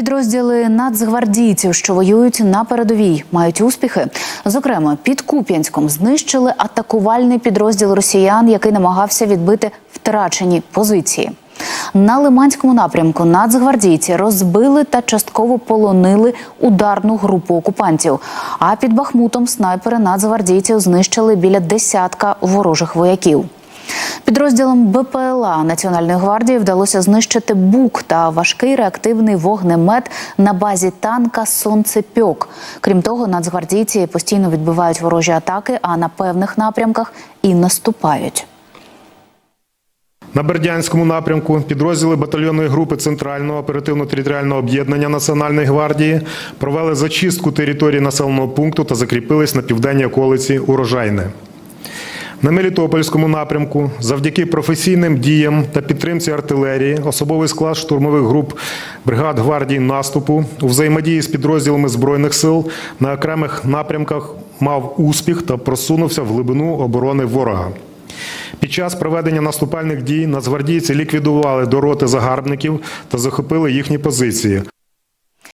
Підрозділи нацгвардійців, що воюють на передовій, мають успіхи. Зокрема, під Куп'янськом знищили атакувальний підрозділ росіян, який намагався відбити втрачені позиції. На Лиманському напрямку нацгвардійці розбили та частково полонили ударну групу окупантів. А під Бахмутом снайпери нацгвардійців знищили біля десятка ворожих вояків. Підрозділом БПЛА Національної гвардії вдалося знищити бук та важкий реактивний вогнемет на базі танка Сонцепьок. Крім того, нацгвардійці постійно відбивають ворожі атаки, а на певних напрямках і наступають. На Бердянському напрямку підрозділи батальйонної групи Центрального оперативно-територіального об'єднання Національної гвардії провели зачистку території населеного пункту та закріпились на південній околиці Урожайне. На Мелітопольському напрямку, завдяки професійним діям та підтримці артилерії, особовий склад штурмових груп бригад гвардії наступу у взаємодії з підрозділами збройних сил на окремих напрямках мав успіх та просунувся в глибину оборони ворога. Під час проведення наступальних дій нацгвардійці ліквідували дороти загарбників та захопили їхні позиції.